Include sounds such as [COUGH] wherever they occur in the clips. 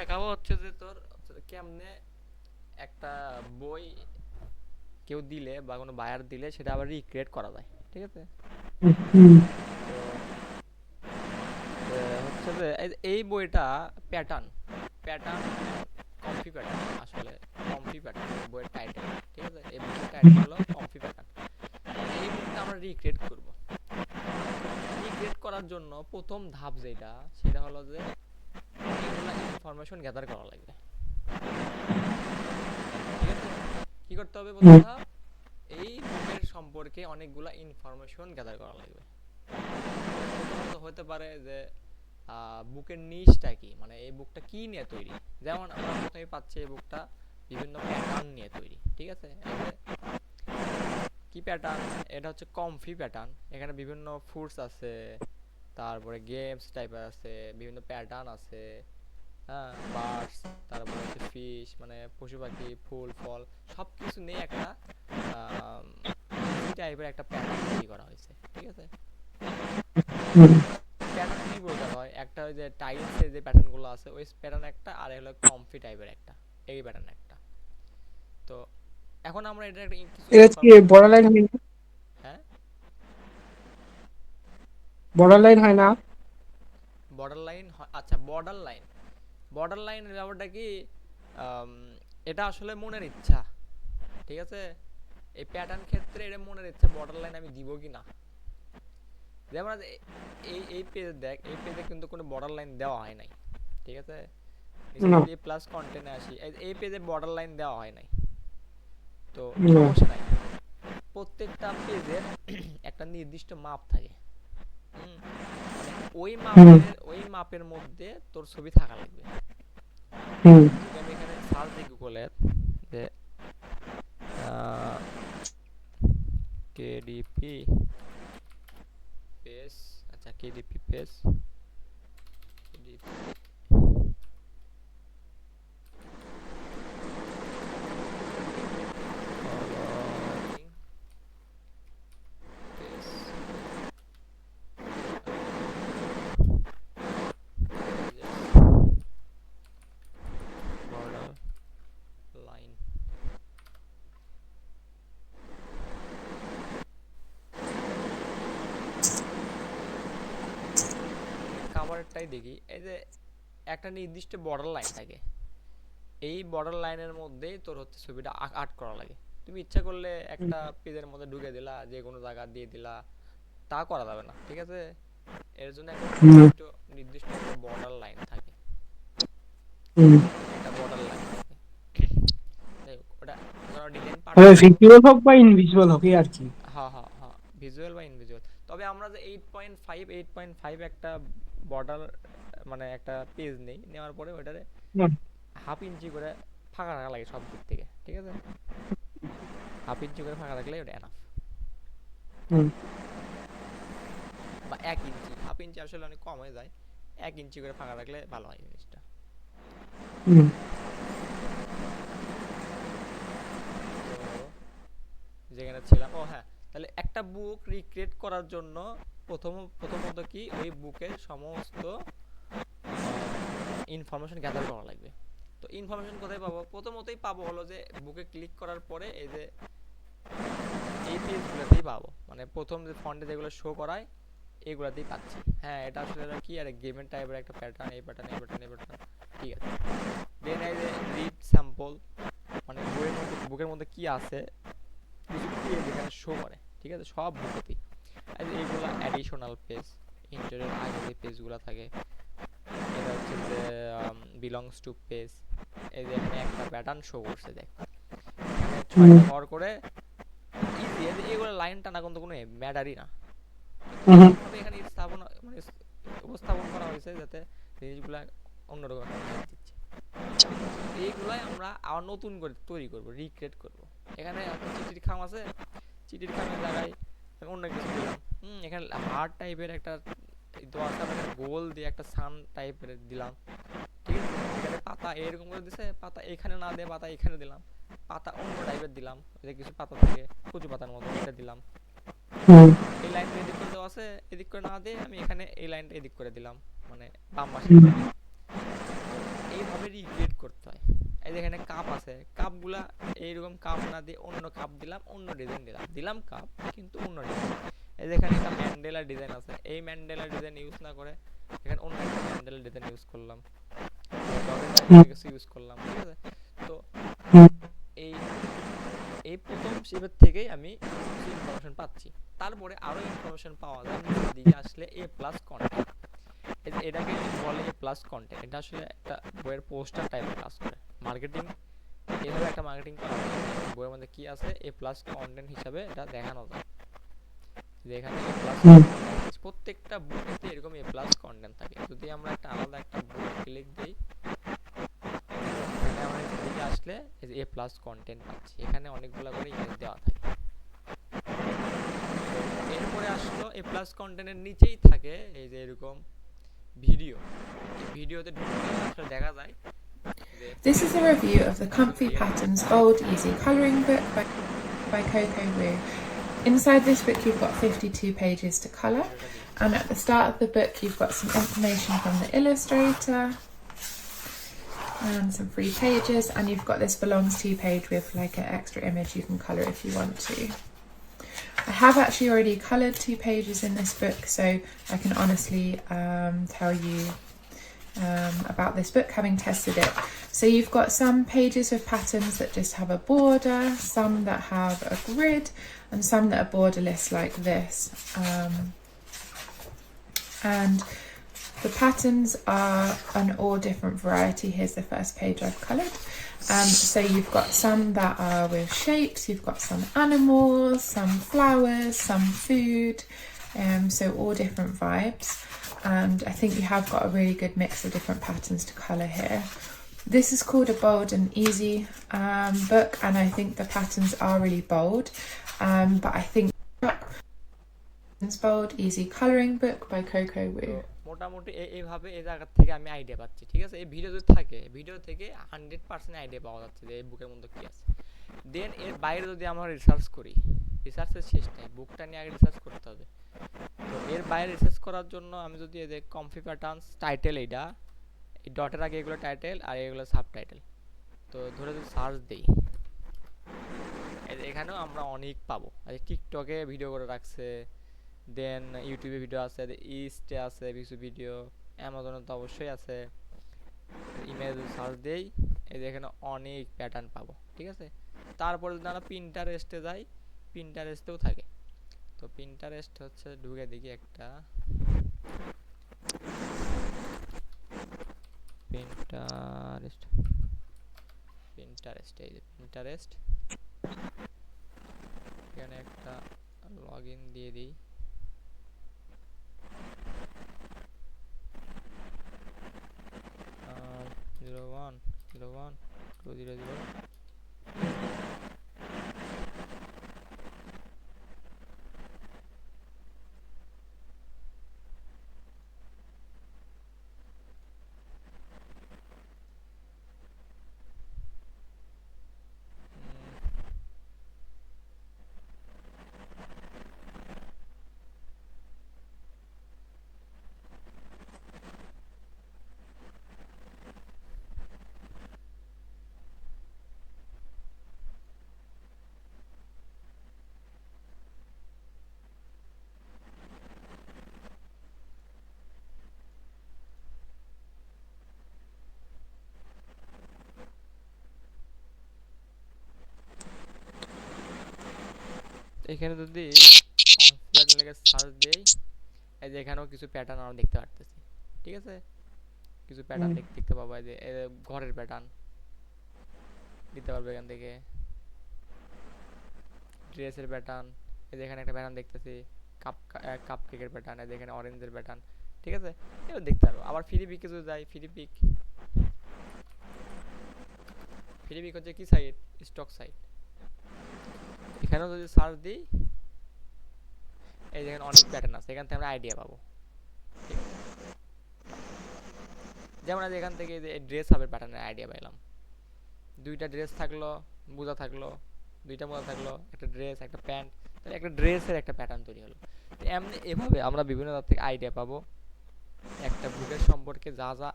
দেখাবো হচ্ছে যে তোর কেমনে একটা বই কেউ দিলে বা কোনো বায়ার দিলে সেটা আবার রিক্রিয়েট করা যায়, ঠিক আছে? হচ্ছে যে এই- বইটা প্যাটার্ন প্যাটার্ন কমফি প্যাটার্ন আসলে কমফি প্যাটার্ন বইয়ের টাইটেল ঠিক আছে? এই বইয়ের টাইটেল হলো কমফি প্যাটার্ন এই বইটা আমরা রিক্রিয়েট করব। রিক্রিয়েট করার জন্য প্রথম ধাপ যেটা, সেটা হলো যে ইনফরমেশন গ্যাদার করা লাগবে। কি করতে হবে। ধাপ এই বুকের সম্পর্কে অনেকগুলা ইনফরমেশন গ্যাদার করা লাগবে। হতে পারে যে বুকের নিচটা কি? মানে এই বুকটা কি নিয়ে তৈরি? যেমন আমরা প্রথমে পাচ্ছি এই বুকটা বিভিন্ন প্যাটার্ন নিয়ে তৈরি ঠিক আছে? কি প্যাটার্ন এটা হচ্ছে কমফি প্যাটার্ন এখানে বিভিন্ন ফুডস আছে তারপরে গেমস টাইপের আছে বিভিন্ন প্যাটার্ন আছে হ্যাঁ বার্ডস তারপরে হচ্ছে ফিশ মানে পশু পাখি ফুল ফল সব কিছু নিয়ে একটা টাইপের একটা প্যাটার্ন তৈরি করা হয়েছে ঠিক আছে? প্যাটার্ন কি বলতে হয়? একটা ওই যে টাইলসে যে প্যাটার্নগুলো আছে ওই প্যাটার্ন একটা আর হলো কমফি টাইপের একটা এই প্যাটার্ন একটা। তো এখন আমরা এটা একটা এটা কি বর্ডার লাইন হয় না? হ্যাঁ? বর্ডার লাইন হয় না? বর্ডার লাইন আচ্ছা বর্ডার লাইন বর্ডার লাইনের ব্যাপারটা কি এটা আসলে মনের ইচ্ছা ঠিক আছে? এই প্যাটার্ন ক্ষেত্রে এটা মনের ইচ্ছা বর্ডার লাইন আমি দিব কি না? যেমন এই এই পেজে দেখ এই পেজে কিন্তু কোনো বর্ডার লাইন দেওয়া হয় নাই ঠিক আছে? না। প্লাস কন্টেন্টে আসি এই- পেজে বর্ডার লাইন দেওয়া হয় নাই তো না। সমস্যা নাই। প্রত্যেকটা পেজের [CLEARS THROAT] একটা নির্দিষ্ট মাপ থাকে মানে ওই মাপের ওই মাপের মধ্যে তোর ছবি থাকা লাগবে। যদি আমি এখানে সার্চ দিই গুগলে যে কেডিপি পেজ আচ্ছা কেডিপি পেজ কেডিপি কাভারেরটাই দেখি এই যে একটা নির্দিষ্ট বর্ডার লাইন থাকে এই বর্ডার লাইনের মধ্যেই তোর হচ্ছে ছবিটা আর্ট করা লাগে। তুমি ইচ্ছা করলে একটা পেজের মধ্যে ঢুকে দিলা যে কোনো জায়গা দিয়ে দিলা তা করা যাবে না ঠিক আছে? এর জন্য একটা নির্দিষ্ট নির্দিষ্ট একটা বর্ডার লাইন থাকে। একটা বর্ডার লাইন থাকে। ওটা ধরো ডিজাইন ভিজুয়াল হোক বা ইনভিজুয়াল হোক আর কি। হ্যাঁ হ্যাঁ হ্যাঁ ভিজুয়াল বা ইনভিজুয়াল তবে আমরা যে eight point five eight point five একটা বর্ডার মানে একটা পেজ নেই নেওয়ার পরে হুম। হাফ ইঞ্চি করে ফাঁকা রাখা লাগে সব দিক থেকে ঠিক আছে? হাফ ইঞ্চি করে ফাঁকা রাখলে ওটা এনাফ বা এক ইঞ্চি হাফ ইঞ্চি আসলে অনেক কম হয়ে যায় এক ইঞ্চি করে ফাঁকা রাখলে ভালো হয় জিনিসটা। যেখানে ছিলাম ও হ্যাঁ তাহলে একটা বুক রিক্রিয়েট করার জন্য প্রথম, প্রথমত কি ওই বুকের সমস্ত ইনফরমেশন গ্যাদার করা লাগবে। তো ইনফরমেশন কোথায় পাবো? প্রথমতই পাবো হলো যে বুকে ক্লিক করার পরে এই যে, এই পেজগুলোতেই পাবো। মানে প্রথম যে ফন্টে যেগুলো শো করায়, এগুলাতেই পাচ্ছি। হ্যাঁ এটা আসলে কি? আর গেমের টাইপের একটা প্যাটার্ন এই প্যাটার্ন এই প্যাটার্ন এই প্যাটার্ন ঠিক আছে। দেন এই যে রিড স্যাম্পল মানে বইয়ের মধ্যে, বুকের মধ্যে কি আছে? কিছু যেখানে শো করে। ঠিক আছে? সব বুকেতেই। আর এইগুলো অ্যাডিশনাল পেজ ইন্টারের আগে যে পেজগুলো থাকে এটা হচ্ছে যে বিলংস টু পেজ এই যে এখানে একটা প্যাটার্ন শো করছে দেখ। ছয়টা ঘর করে ইজি এগুলো লাইন টানা কিন্তু কোনো ম্যাটারই না। এখানে স্থাপনা মানে উপস্থাপন করা হয়েছে যাতে জিনিসগুলা অন্যরকম এইগুলাই আমরা আবার নতুন করে তৈরি করব রিক্রিয়েট করব। এখানে একটা চিঠির খাম আছে চিঠির খামের জায়গায় অন্য কিছু দিলাম। হুম এখানে হার্ট টাইপের একটা এই দোয়াটা মানে গোল দিয়ে একটা সান টাইপের দিলাম। ঠিক আছে? এখানে পাতা এরকম করে দিছে পাতা এখানে না দিয়ে পাতা এখানে দিলাম। পাতা অন্য টাইপের দিলাম এই যে কিছু পাতা থাকে কচু পাতার মতো এটা দিলাম। হুম। এই লাইনটা এদিক করে দেওয়া আছে এদিক করে না দিয়ে আমি এখানে এই লাইনটা এদিক করে দিলাম মানে বাম পাশে। এইভাবে রিক্রিয়েট করতে হয়। এই এখানে কাপ আছে কাপগুলা এইরকম কাপ না দিয়ে অন্য কাপ দিলাম অন্য ডিজাইন দিলাম। দিলাম কাপ কিন্তু অন্য ডিজাইন এই যে এখানে একটা ম্যান্ডেলা ডিজাইন আছে। এই ম্যান্ডেলা ডিজাইন ইউজ না করে এখানে অন্য একটা ম্যান্ডেলা ডিজাইন ইউজ করলাম। ইউজ করলাম ঠিক আছে? তো এই এই প্রথম শেপের থেকেই আমি ইনফরমেশন পাচ্ছি। তারপরে আরও ইনফরমেশন পাওয়া যায় দিকে আসলে এ প্লাস কন্টেন্ট এটাকে বলে এ প্লাস কন্টেন্ট এটা আসলে একটা বইয়ের পোস্টার টাইপের কাজ করে। মার্কেটিং এভাবে একটা মার্কেটিং করা। বইয়ের মধ্যে কি আছে? এ প্লাস কন্টেন্ট হিসাবে এটা দেখানো যায়। যে এখানে এ প্লাস হুম। প্রত্যেকটা বুকেতে এরকম এ প্লাস কন্টেন্ট থাকে যদি আমরা একটা আলাদা একটা বুক ক্লিক দিই এখানে আমরা দিকে আসলে এ প্লাস কন্টেন্ট পাচ্ছি এখানে অনেকগুলো করে ইমেজ দেওয়া থাকে এরপরে আসলো এ প্লাস কন্টেন্টের নিচেই থাকে এই যে এরকম ভিডিও ভিডিওতে ঢুকলে দেখা যায় This is a review of the Comfy Patterns Bold Easy Colouring Book by, by Coco Wu. Inside this book, you've got 52 pages to colour, and at the start of the book, you've got some information from the illustrator and some free pages, and you've got this belongs to page with like an extra image you can colour if you want to. I have actually already coloured two pages in this book, so I can honestly um, tell you um, about this book having tested it. So you've got some pages with patterns that just have a border, some that have a grid, and some that are borderless like this. Um, and the patterns are an all different variety. Here's the first page I've coloured. Um, so you've got some that are with shapes, you've got some animals, some flowers, some food, um, so all different vibes. And I think you have got a really good mix of different patterns to colour here. This is called a bold and easy um, book, and I think the patterns are really bold. Um, but I think it's bold, easy colouring book by Coco Wu. মোটামুটি এইভাবে এই জায়গা থেকে আমি idea পাচ্ছি ঠিক আছে এই ভিডিও যদি থাকে ভিডিও থেকে হান্ড্রেড পার্সেন্ট আইডিয়া পাওয়া যাচ্ছে যে এই বুকের মধ্যে কি আছে দেন এর বাইরে যদি আমরা রিসার্চ করি রিসার্চের শেষ নেই বুকটা নিয়ে আগে রিসার্চ করতে হবে তো বাইরে রিসার্চ করার জন্য আমি যদি এই যে কমফি প্যাটার্নস টাইটেল এইটা এই ডটের আগে এগুলো টাইটেল আর এগুলো সাব টাইটেল তো ধরে যদি সার্চ দিই এখানেও আমরা অনেক পাবো। আর টিকটকে ভিডিও করে রাখছে দেন ইউটিউবে ভিডিও আছে ইস্টে আছে কিছু ভিডিও অ্যামাজনে তো অবশ্যই আছে। ইমেজ সার্চ দেই এই যে এখানে অনেক প্যাটার্ন পাবো, ঠিক আছে? তারপরে যদি আমরা প্রিন্টারেস্টে যাই প্রিন্টারেস্টেও থাকে। তো পিন্টারেস্ট হচ্ছে ঢুকে দেখি একটা। পিন্টারেস্ট পিন্টারেস্ট এই যে পিন্টারেস্ট এখানে একটা লগ ইন দিয়ে দিই। Zero one zero one two zero zero এখানে যদি সার্চ দেই এই যে এখানেও কিছু প্যাটার্ন আমরা দেখতে পারতেছি। ঠিক আছে? কিছু প্যাটার্ন। দেখতে পাবো এই যে ঘরের প্যাটার্ন দিতে পারব এখান থেকে। ড্রেসের প্যাটার্ন এই যে এখানে একটা প্যাটার্ন দেখতেছি কাপ কাপ কেকের প্যাটার্ন এই যে এখানে অরেঞ্জের প্যাটার্ন ঠিক আছে? এগুলো দেখতে পারব। আবার ফ্রি পিকে যদি যাই ফ্রি পিক ফ্রি পিক হচ্ছে কি সাইট স্টক সাইট এখানেও যদি সার্চ দিই, এই যেখানে অনেক প্যাটার্ন আছে, এখান থেকে আমরা আইডিয়া পাবো? যেমন আজ এখান থেকে যে ড্রেস হবে প্যাটার্নের আইডিয়া পাইলাম। দুইটা ড্রেস থাকল, মোজা থাকল, দুইটা মোজা থাকল, একটা ড্রেস একটা প্যান্ট তাহলে একটা ড্রেসের একটা প্যাটার্ন তৈরি হলো। তো এমনি এভাবে আমরা বিভিন্ন তার থেকে আইডিয়া পাবো। একটা বুকের সম্পর্কে যা যা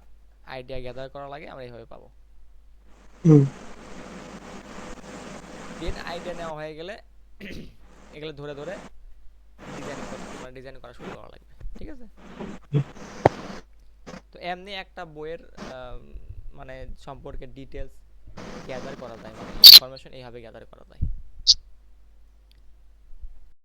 আইডিয়া গ্যাদার করা লাগে আমরা এইভাবে পাবো। আইডিয়া নেওয়া হয়ে গেলে এগুলো ধরে ধরে ডিজাইন মানে ডিজাইন করা শুরু করা লাগবে, ঠিক আছে? তো এমনি একটা বইয়ের মানে সম্পর্কে ডিটেলস গ্যাদার করা যায় মানে ইনফরমেশন এইভাবে গ্যাদার করা যায়।